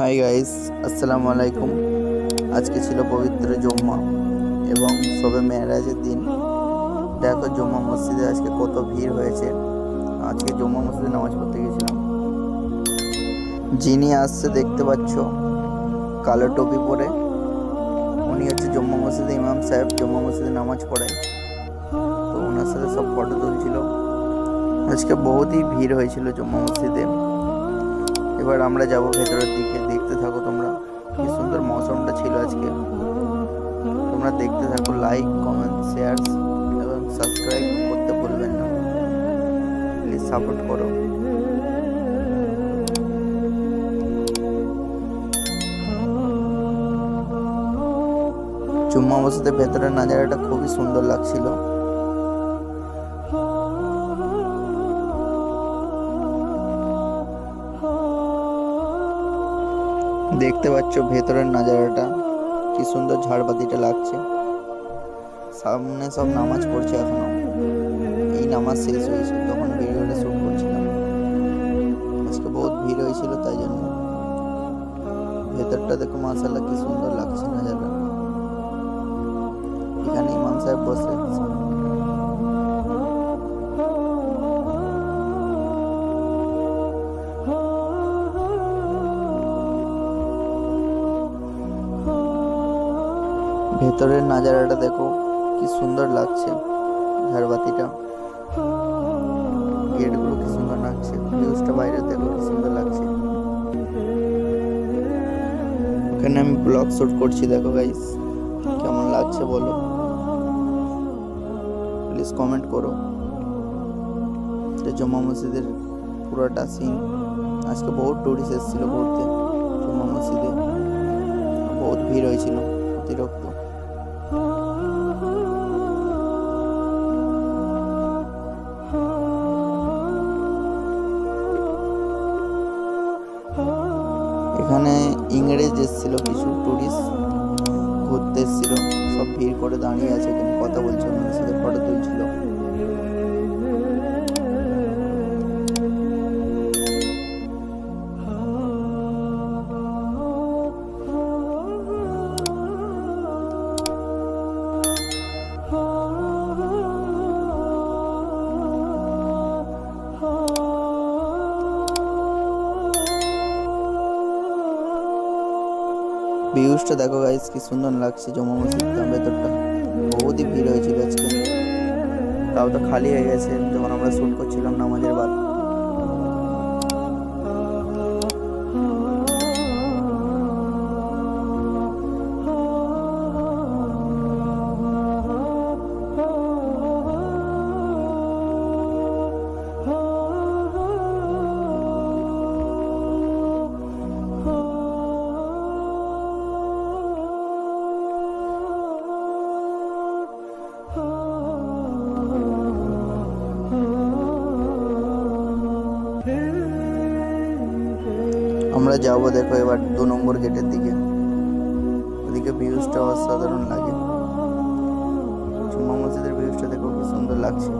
Hi guys আসসালামু আলাইকুম। আজকে ছিল পবিত্র জুম্মা এবং সবে মেয়েরাজের দিন। দেখো জুম্মা মসজিদে আজকে কত ভিড় হয়েছে। আজকে জুম্মা মসজিদে নামাজ পড়তে গেছিলাম। যিনি আসছে দেখতে পাচ্ছ, কালো টুপি পরে। উনি হচ্ছে জম্মু মসজিদে ইমাম সাহেব, জম্মু মসজিদে নামাজ পড়ায় তো ওনার সাথে সব ফটো তুলছিল। আজকে বহুতই ভিড় হয়েছিল জম্মু মসজিদে। এবার আমরা যাব ভেতরের দিকে। দেখতে থাকো তোমরা, কি সুন্দর মৌসুমটা ছিল আজকে। তোমরা দেখতে থাকো লাইক কমেন্ট শেয়ার এবং সাবস্ক্রাইব করতে ভুলবেন না। প্লিজ সাপোর্ট করো। চুম্মা মসজিদের ভেতরের নাজারাটা খুবই সুন্দর লাগছিল। দেখতে পাচ্ছ ভেতরের নাজারাটা। কি সুন্দর ঝাড়বাতিটা লাগছে। সামনে সব নামাজ পড়ছে এখনও। এই নামাজ শেষ হয়েছে, তখন ভিডিওটা শুট করছিলাম। আজকে বহুত ভিড় হয়েছিল তাই জন্য। ভেতরটা দেখো মাসাল্লাহ কি সুন্দর লাগছে নাজারা এখানে ইমাম সাহেব বসে। ভেতরের নাজারাটা দেখো, কি সুন্দর লাগছে ঝাড়বাতিটা। গেটগুলো কি সুন্দর লাগছে, ভিউজটা বাইরে দেখো কি সুন্দর লাগছে। এখানে আমি ব্লগ শুট করছি, দেখো গাইস কেমন লাগছে বলো। প্লিজ কমেন্ট করো। জমা মসজিদের পুরোটা সিন আজকে বহুত টুরিস্ট এসেছিল ঘুরতে জমা মসজিদে। বহুত ভিড় হয়েছিল, অতিরিক্ত। এখানে ইংরেজ এসেছিল, কিছু টুরিস্ট ঘুরতে এসেছিল, সব ভিড় করে দাঁড়িয়ে আছে, এখানে কথা বলছে ওনার সাথে ফটো তুলছিল। ভিউজটা দেখো গাইস কি সুন্দর লাগছে জমা মসজিদটা ভেতরটা। বহুতই ভিড় হয়েছিল আজকে। তাও তো খালি হয়ে গেছে, যখন আমরা শুট করছিলাম নামাজের বাদ আমরা যাব দেখো এবার দু নম্বর গেটের দিকে। ওদিকে ভিউজটা অসাধারণ লাগে। মসজিদের ভিউজটা দেখো কি সুন্দর লাগছে।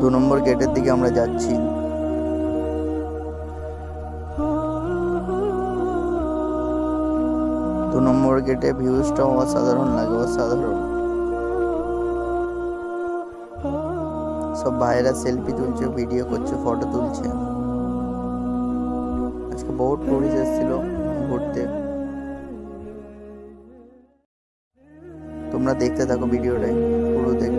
দু নম্বর গেটের দিকে আমরা যাচ্ছি। দু নম্বর গেটে ভিউজটা অসাধারণ লাগে, অসাধারণ। সব ভাইরা সেলফি তুলছে ভিডিও করছে ফটো তুলছে। আজকে বহুত টুরিস্ট এসেছিল ঘুরতে। তোমরা দেখতে থাকো ভিডিওটাই পুরো দেখবে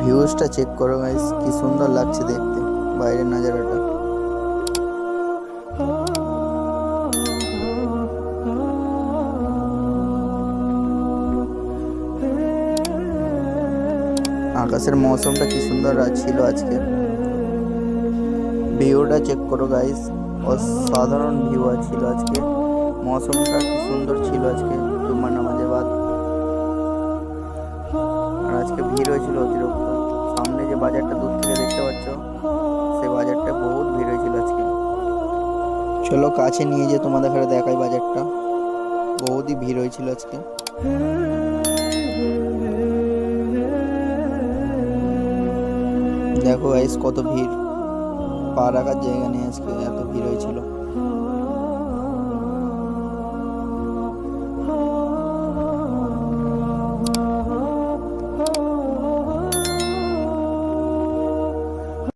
ভিউজটা চেক করো গাইস কি সুন্দর লাগছে দেখতে, বাইরের নাজারাটা। আকাশের মৌসুমটা কি সুন্দর ছিল আজকে। ভিউটা চেক করো গাইস অসাধারণ ভিউ ছিল আজকে। মৌসুমটা কি সুন্দর ছিল আজকে, জুম্মার নামাজ আজকে ভিড় হয়েছিল অতিরিক্ত। সামনে যে বাজারটা দূর থেকে দেখতে পাচ্ছ সেই বাজারটা বহুত ভিড় হয়েছিল আজকে। চলো কাছে নিয়ে যে তোমাদের ঘরে দেখাই বাজারটা। বহুতই ভিড় হয়েছিল আজকে। দেখো গাইস কত ভিড়। পা রাখার জায়গা নেই আজকে, এত ভিড় হয়েছিল।